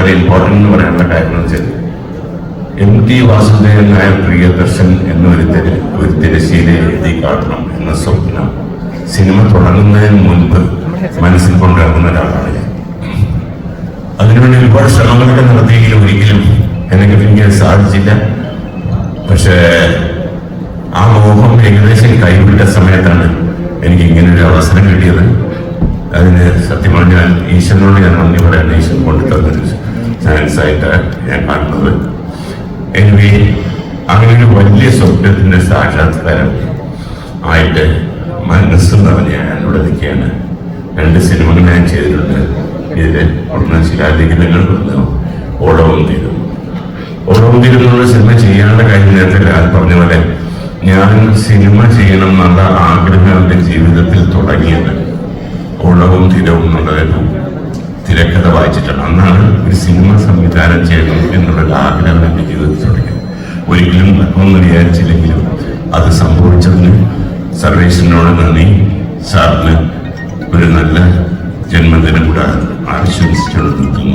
വളരെ ഇമ്പോർട്ടന്റ് എന്ന് പറയാനുള്ള കാര്യം എന്ന് വെച്ചാൽ എം ടി വാസുദേവൻ നായർ പ്രിയദർശൻ എന്നൊരു തിര ഒരു തിരശ്ശീല എഴുതി കാട്ടണം എന്ന സ്വപ്നം സിനിമ തുടങ്ങുന്നതിന് മുൻപ് മനസ്സിൽ കൊണ്ടിറങ്ങുന്ന ഒരാളാണ് ഞാൻ. അതിനുവേണ്ടി ഒരുപാട് ശ്രമങ്ങളൊക്കെ നടത്തിയെങ്കിലും ഒരിക്കലും എനിക്ക് പിന്നീട് സാധിച്ചില്ല. പക്ഷേ ആ മോഹം ഏകദേശം കൈവിട്ട സമയത്താണ് എനിക്ക് ഇങ്ങനെ ഒരു അവസരം കിട്ടിയത്. അതിന് സത്യം പറഞ്ഞാൽ ഈശ്വരനോട് ഞാൻ നന്ദി പറയാൻ ഈശ്വരൻ കൊണ്ടു തന്നൊരു ചാൻസ് ആയിട്ടാണ് ഞാൻ കാണുന്നത്. എനിവേ അങ്ങനെ ഒരു വലിയ സ്വപ്നത്തിന്റെ സാക്ഷാത്കാരം ആയിട്ട് മനസ്സ് ഞാൻ ഇവിടെ നിൽക്കുകയാണ്. രണ്ട് സിനിമകൾ ഞാൻ ചെയ്തിട്ടുണ്ട്. ഇതിൽ ഒന്ന് ശിലാലിഖിതങ്ങൾ ഒന്ന് ഓടവും തീരും. ഓടവും തീരും എന്നുള്ള സിനിമ ചെയ്യാനുള്ള കാര്യം നേരത്തെ ലാൽ പറഞ്ഞ പോലെ ഞാൻ സിനിമ ചെയ്യണം എന്നുള്ള ആഗ്രഹം എന്റെ ജീവിതത്തിൽ തുടങ്ങിയത്. ഓടവും തീരവും എന്നുള്ളൊരു തിരക്കഥ വായിച്ചിട്ടാണ്. അന്നാണ് ഒരു സിനിമ സംവിധാനം ചെയ്യണം എന്നുള്ളൊരു ആഗ്രഹം എന്റെ ജീവിതത്തിൽ തുടങ്ങി. ഒരിക്കലും നടക്കുമെന്ന് വിചാരിച്ചില്ലെങ്കിലും അത് സംഭവിച്ചതിന് സർവേശ്വരനോട് നന്ദി. സാറിന് ഒരു നല്ല ജന്മദിനം കൂടെ ആശംസിച്ചുകൊണ്ട് നിർത്തുന്നു.